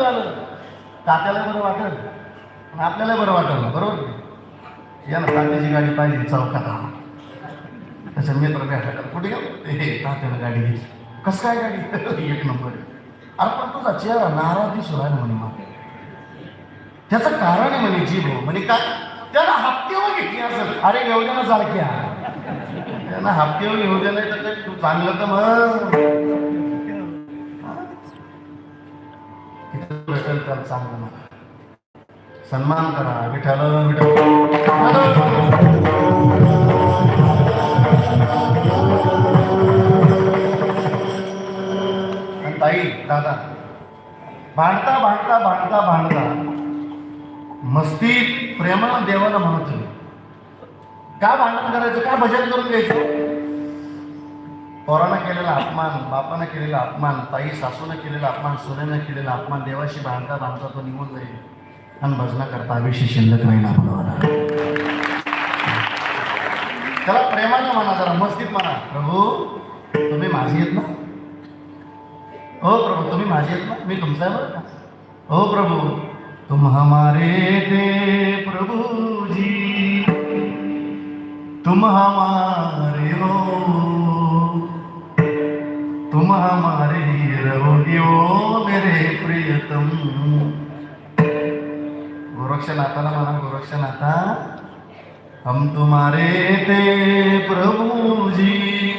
झालं. तात्याला बरं वाटलं. आणि आपल्याला बरं वाटलं बरोबर? या ना तात्याची गाडी पाहिजे चौकात आणा. त्याचा मित्र भेटला कुठे गेलो? हे तात्याला गाडी घेतली. कसं काय गाडी एक नंबर. अरे पण तुझा चेहरा नारा दिसू राहिला म्हणे मग त्याचं कारण आहे म्हणे जीभ. म्हणे काय? त्याला हप्त्यावर घेतली असेल. अरे योजना सारख्या त्यांना हप्त्यावर घेऊ दे नाही तर तू चांगलं तर मग भेटेल तर चांगलं मला सन्मान करा. विठाला विठा ताई दादा. भांडता भांडता भांडता भांडता. मस्तीत प्रेमानं देवाला म्हणत का भांडण करायचं? का भजन करून घ्यायचं? पोरानं केलेला अपमान बापानं केलेला अपमान ताई सासूनं केलेला अपमान सुनेनं केलेला अपमान देवाशी बांधता बांधता तो निघून जाईल. आणि भजना करता आयुष्य शिल्लक राहील आपल्याला. त्याला प्रेमानं म्हणा जरा मस्तीत म्हणा. प्रभू तुम्ही माझी येत ना? हो प्रभू तुम्ही माझे येत ना? मी तुमचा आहे बरं का? हो प्रभू तुम हमारे दे प्रभु जी तुम हमारे हो हमारे ही ओ मेरे प्रियतम। गोरक्षनाथाला म्हणा गोरक्षनाथा। हम तुम्हारे थे प्रभु जी।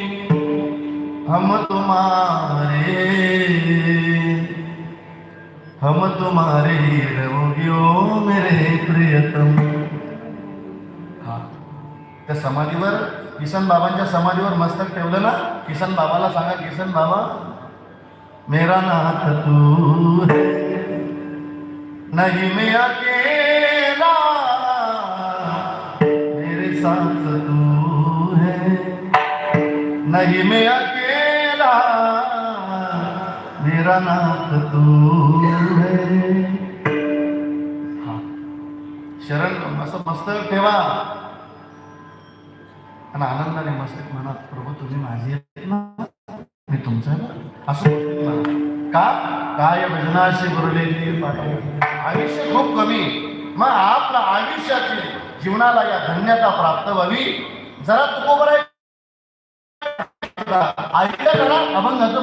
हम तुम्हारे हम तुम्हारे ही ओ मेरे प्रियतम। त्या समाधीवर किसन बाबांच्या समाधीवर मस्तक ठेवलं ना किसन बाबाला सांगा किसन बाबा मेरा नाथ तू है नहीं मैं अकेला मेरे साथ तू है नहीं मैं अकेला मेरा नाथ तू है। शरण असं मस्तक ठेवा. आणि आनंदाने मस्तक म्हणत प्रभू तुम्ही माझी ना? मी तुमचं असं का? काय भजनाशी गुरुलेली आयुष्य खूप कमी. मग आपलं आयुष्यातील जीवनाला या धन्यता प्राप्त व्हावी. जरा तुकोबर ऐकलं जरा अभंगाचं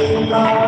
ainda